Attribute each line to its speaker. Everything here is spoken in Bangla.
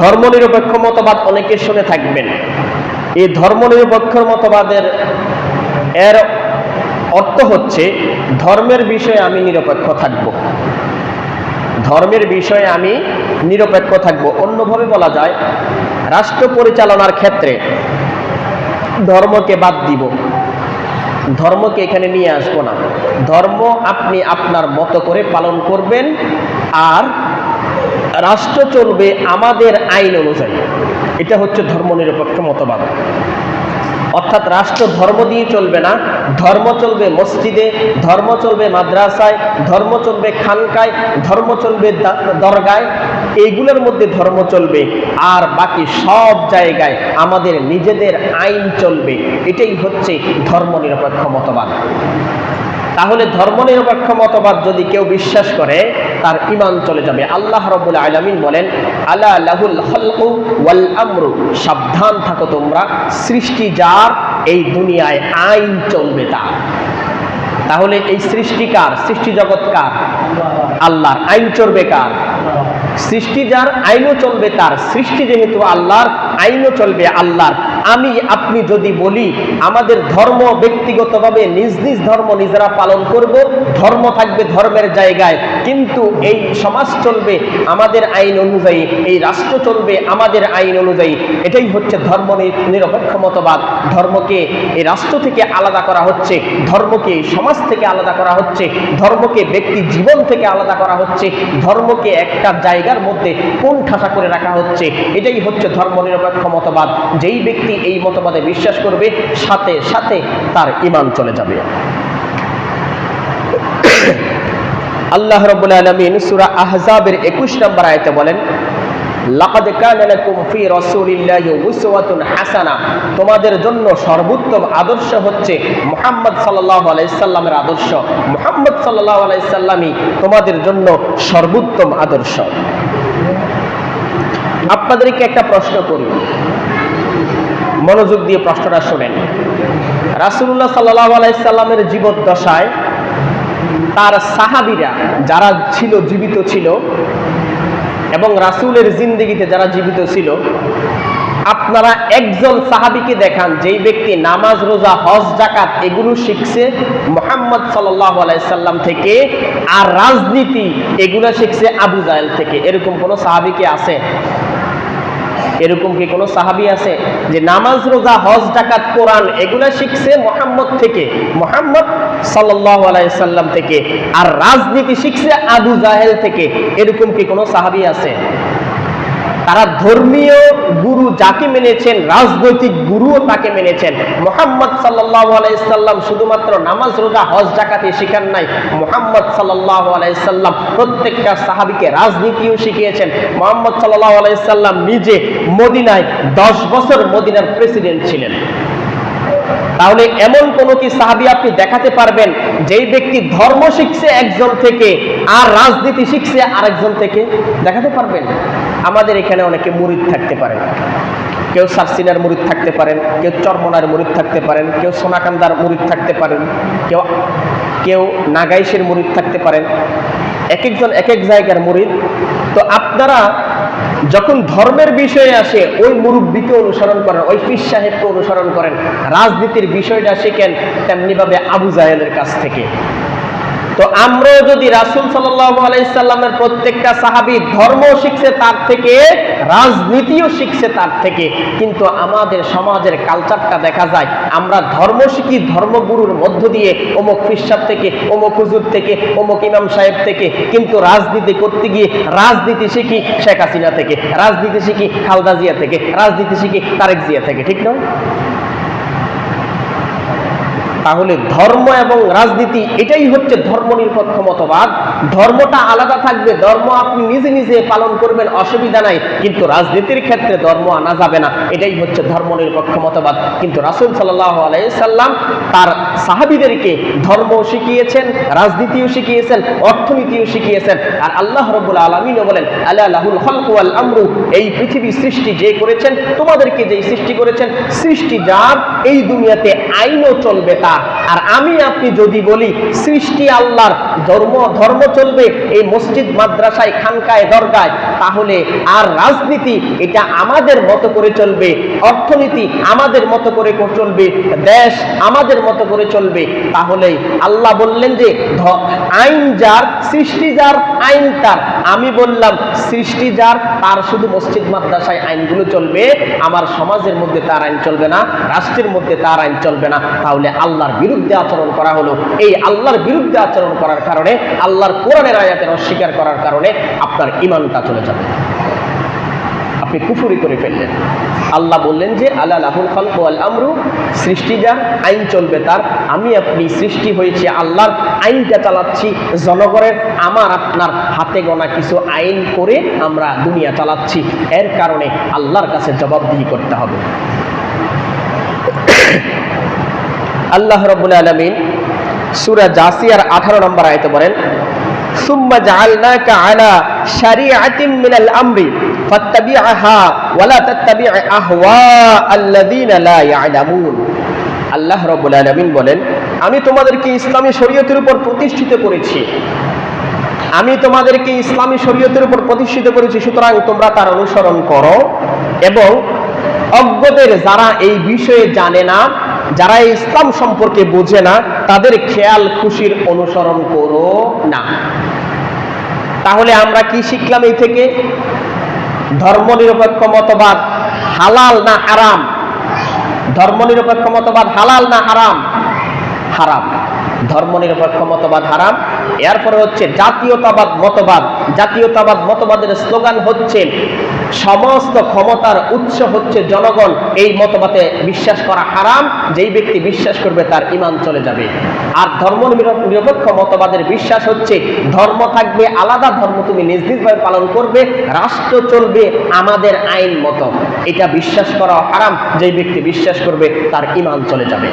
Speaker 1: ধর্মনিরপেক্ষ মতবাদ অনেকে শুনে থাকবেন। এই ধর্মনিরপেক্ষ মতবাদের এর অর্থ হচ্ছে, ধর্মের বিষয়ে আমি নিরপেক্ষ থাকব। ধর্মের বিষয়ে আমি নিরপেক্ষ থাকব। অন্যভাবে বলা যায়, রাষ্ট্র পরিচালনার ক্ষেত্রে ধর্মকে বাদ দিব। ধর্মকে এখানে নিয়ে আসব না। ধর্ম আপনি আপনার মতো করে পালন করবেন, আর রাষ্ট্র চলবে আমাদের আইন অনুযায়ী। এটা হচ্ছে ধর্মনিরপেক্ষ মতবাদ। অর্থাৎ রাষ্ট্র ধর্ম দিয়ে চলবে না, ধর্ম চলবে মসজিদে, ধর্ম চলবে মাদ্রাসায়, ধর্ম চলবে খানকায়, ধর্ম চলবে দরগায়, এইগুলোর মধ্যে ধর্ম চলবে। আর বাকি সব জায়গায় আমাদের নিজেদের আইন চলবে। এটাই হচ্ছে ধর্মনিরপেক্ষ মতবাদ। তাহলে ধর্মনিরপেক্ষ মতবাদ যদি কেউ বিশ্বাস করে, তার ইমান চলে যাবে। আল্লাহ রবুল আলমিন বলেন আল্লাহ আমরু। সাবধান থাকো তোমরা, সৃষ্টি যার, এই দুনিয়ায় আইন চলবে তার। তাহলে এই সৃষ্টিকার সৃষ্টি জগৎ কার? আল্লাহর। আইন চলবে কার? সৃষ্টি যার, আইনও চলবে তার। সৃষ্টি যেহেতু আল্লাহর, আইনও চলবে আল্লাহর। আমি, আপনি যদি বলি, আমাদের ধর্ম ব্যক্তিগতভাবে নিজ নিজ ধর্ম নিজেরা পালন করব, ধর্ম থাকবে ধর্মের জায়গায়, কিন্তু এই সমাজ চলবে আমাদের আইন অনুযায়ী, এই রাষ্ট্র চলবে আমাদের আইন অনুযায়ী। এটাই হচ্ছে ধর্ম নিরপেক্ষ মতবাদ। ধর্মকে এই রাষ্ট্র থেকে আলাদা করা হচ্ছে, ধর্মকে এই সমাজ থেকে আলাদা করা হচ্ছে, ধর্মকে ব্যক্তি জীবন থেকে আলাদা করা হচ্ছে, ধর্মকে একটা জায়গার মধ্যে কোন ঠাসা করে রাখা হচ্ছে। এটাই হচ্ছে ধর্মনিরপেক্ষ মতবাদ। যেই ব্যক্তি এই মতবাদে বিশ্বাস করবে, সাথে সাথে তার ইমান চলে যাবে। আল্লাহ রব্বুল আলমিন সুরা আহজাবের একুশ নম্বর আয়তে বলেন, লাকাদ কানা ফি রাসূলিল্লাহি উসওয়াতুন হাসানা। তোমাদের জন্য সর্বোত্তম আদর্শ হচ্ছে মুহাম্মদ সাল্লাল্লাহু আলাইহি সাল্লামের আদর্শ। মুহাম্মদ সাল্লাল্লাহু আলাইহি সাল্লামই তোমাদের জন্য সর্বোত্তম আদর্শ। আপনাদেরকে একটা প্রশ্ন করি। মনোযোগ দিয়ে প্রশ্নটা শুনেন। রাসূলুল্লাহ সাল্লাল্লাহু আলাইহি সাল্লামের জীবদ্দশায় তার সাহাবীরা যারা ছিল, জীবিত ছিল এবং রাসূলের জিন্দেগিতে যারা জীবিত ছিল, আপনারা একজন সাহাবীকে দেখান যেই ব্যক্তি নামাজ, রোজা, হজ জাকাত এগুলো শিখছে মোহাম্মদ সাল্লাম থেকে আর রাজনীতি এগুলো শিখছে আবু জাহেল থেকে। এরকম কোনো সাহাবিকে আছে? এরকম কি কোনো সাহাবি আছে যে নামাজ, রোজা, হজ ডাকাত কোরআন এগুলা শিখছে মোহাম্মদ থেকে? মোহাম্মদ সাল্লাম থেকে। আর রাজনীতি শিখছে আবু জাহেল থেকে। এরকম কি কোনো সাহাবি আছে? তারা ধর্মীয় গুরু যাকে মেনেছেন, রাজনৈতিক গুরুও তাকে মেনেছেন। মোহাম্মদ সাল্লাল্লাহু আলাইহি সাল্লাম শুধুমাত্র নামাজ, রোজা, হজ জাকাতে শিখান নাই। মোহাম্মদ সাল্লাল্লাহু আলাইহি সাল্লাম প্রত্যেকটা সাহাবীকে রাজনীতিও শিখিয়েছেন। মোহাম্মদ সাল্লাল্লাহু আলাইহি সাল্লাম নিজে মদিনায় দশ বছর মদিনার প্রেসিডেন্ট ছিলেন। তাহলে এমন কোন কি সাহাবি আপনি দেখাতে পারবেন যেই ব্যক্তি ধর্ম শিখছে একজন থেকে আর রাজনীতি শিখছে আরেকজন থেকে? দেখাতে পারবেন? আমাদের এখানে অনেকে মুরিদ থাকতে পারেন। কেউ সারসিনার মুরিদ থাকতে পারেন, কেউ চরমনার মুরিদ থাকতে পারেন, কেউ সোনাকান্দার মুরিদ থাকতে পারেন, কেউ কেউ নাগাইশের মুরিদ থাকতে পারেন। এক একজন এক এক জায়গার মুরিদ। তো আপনারা যখন ধর্মের বিষয়ে আসে, ওই মুরব্বীকে অনুসরণ করেন, ওই ফির সাহেবকে অনুসরণ করেন। রাজনীতির বিষয়টা শেখেন তেমনিভাবে আবু জাহেলের কাছ থেকে। তো আমরাও যদি রাসুল সাল্লামের প্রত্যেকটা সাহাবী ধর্ম শিখছে তার থেকে, রাজনীতিও শিখছে তার থেকে, কিন্তু আমাদের সমাজের কালচারটা দেখা যায়, আমরা ধর্ম শিখি ধর্মগুরুর মধ্য দিয়ে, অমুক ফিসাব থেকে, অমুক হুজুর থেকে, অমুক ইমাম সাহেব থেকে, কিন্তু রাজনীতি করতে গিয়ে রাজনীতি শিখি শেখ হাসিনা থেকে, রাজনীতি শিখি খালদা জিয়া থেকে, রাজনীতি শিখি তারেক জিয়া থেকে, ঠিক নয় তাহলে ধর্ম এবং রাজনীতি এটাই হচ্ছে ধর্মনিরপেক্ষ মতবাদ। ধর্মটা আলাদা থাকবে, ধর্ম আপনি নিজে নিজে পালন করবেন, অসুবিধা নাই। কিন্তু রাজনীতির ক্ষেত্রে ধর্ম আনা যাবে না। এটাই হচ্ছে ধর্মনিরপেক্ষ মতবাদ। কিন্তু রাসুল সাল্লাহ আলাইসাল্লাম তার সাহাবিদেরকে ধর্ম শিখিয়েছেন, রাজনীতিও শিখিয়েছেন, অর্থনীতিও শিখিয়েছেন। আর আল্লাহ রব্বুল আলমিনও বলেন আল্লাহ লাহুল হলকুয়াল আমরু। এই পৃথিবী সৃষ্টি যে করেছেন, তোমাদেরকে যেই সৃষ্টি করেছেন, সৃষ্টি যার, এই দুনিয়াতে আইনও চলবে তার। না আর আমি আপনি যদি বলি, সৃষ্টি আল্লাহর ধর্ম ধর্ম চলবে এই মসজিদ, মাদ্রাসায়, খানকায়, দরগায়, তাহলে আর রাজনীতি এটা আমাদের মতো করে চলবে, অর্থনীতি আমাদের মতো করে চলবে, দেশ আমাদের মতো করে চলবে তাহলে আল্লাহ বললেন যে আইন যার, সৃষ্টি যার, আইন তার। আমি বললাম, সৃষ্টি যার, তার শুধু মসজিদ, মাদ্রাসায় আইনগুলো চলবে, আমার সমাজের মধ্যে তার আইন চলবে না, রাষ্ট্রের মধ্যে তার আইন চলবে না। তাহলে আল্লাহর বিরুদ্ধে আচরণ করা হলো। এই আল্লাহর বিরুদ্ধে আচরণ করার কারণে, আল্লাহর কোরআনের আয়াতের অস্বীকার করার কারণে আপনার ইমানটা চলে যাবে। আপনি কুফুরি করে ফেললেন। আল্লাহ বললেন যে আল্লাহ লাহুল খালকু আল আমরু সৃষ্টি যার আইন চলবে তার। আমি আপনি সৃষ্টি হয়েছে আল্লাহর, আইনটা চালাচ্ছি জনগণের। আমার আপনার হাতে গোনা কিছু আইন করে আমরা দুনিয়া চালাচ্ছি। এর কারণে আল্লাহর কাছে জবাবদিহি করতে হবে। আল্লাহ রবুল আলমিন সুরা জাসিয়ার আঠারো নম্বর আয়তে বলেন, সুম্মা জাআলনাকা আলা শারিআতিন মিনাল আমরি আল্লাহ রবুল বলেন, আমি তোমাদেরকে ইসলামী শরীয়তের উপর প্রতিষ্ঠিত করেছি। আমি তোমাদেরকে ইসলামী শরীয়তের উপর প্রতিষ্ঠিত করেছি, সুতরাং তোমরা তার অনুসরণ করো এবং অজ্ঞদের যারা এই বিষয়ে জানে না, যারা ইসলাম সম্পর্কে বোঝে না, তাদের খেয়াল খুশির অনুসরণ করো না। তাহলে আমরা কি শিখলাম এই থেকে? ধর্মনিরপেক্ষ মতবাদ হালাল না হারাম? ধর্মনিরপেক্ষ মতবাদ হালাল না হারাম? হারাম। ধর্মনিরপেক্ষ মতবাদ হারাম। এরপরে হচ্ছে জাতীয়তাবাদ মতবাদ। জাতীয়তাবাদ মতবাদের স্লোগান হচ্ছে, সমস্ত ক্ষমতার উৎস হচ্ছে জনগণ। এই মতবাদে বিশ্বাস করা হারাম, যেই ব্যক্তি বিশ্বাস করবে তার ইমান চলে যাবে। আর ধর্ম নিরপেক্ষ মতবাদের বিশ্বাস হচ্ছে, ধর্ম থাকবে, আলাদা ধর্ম তুমি নিজ নিজভাবে পালন করবে, রাষ্ট্র চলবে আমাদের আইন মতো। এটা বিশ্বাস করা হারাম, যেই ব্যক্তি বিশ্বাস করবে তার ইমান চলে যাবে।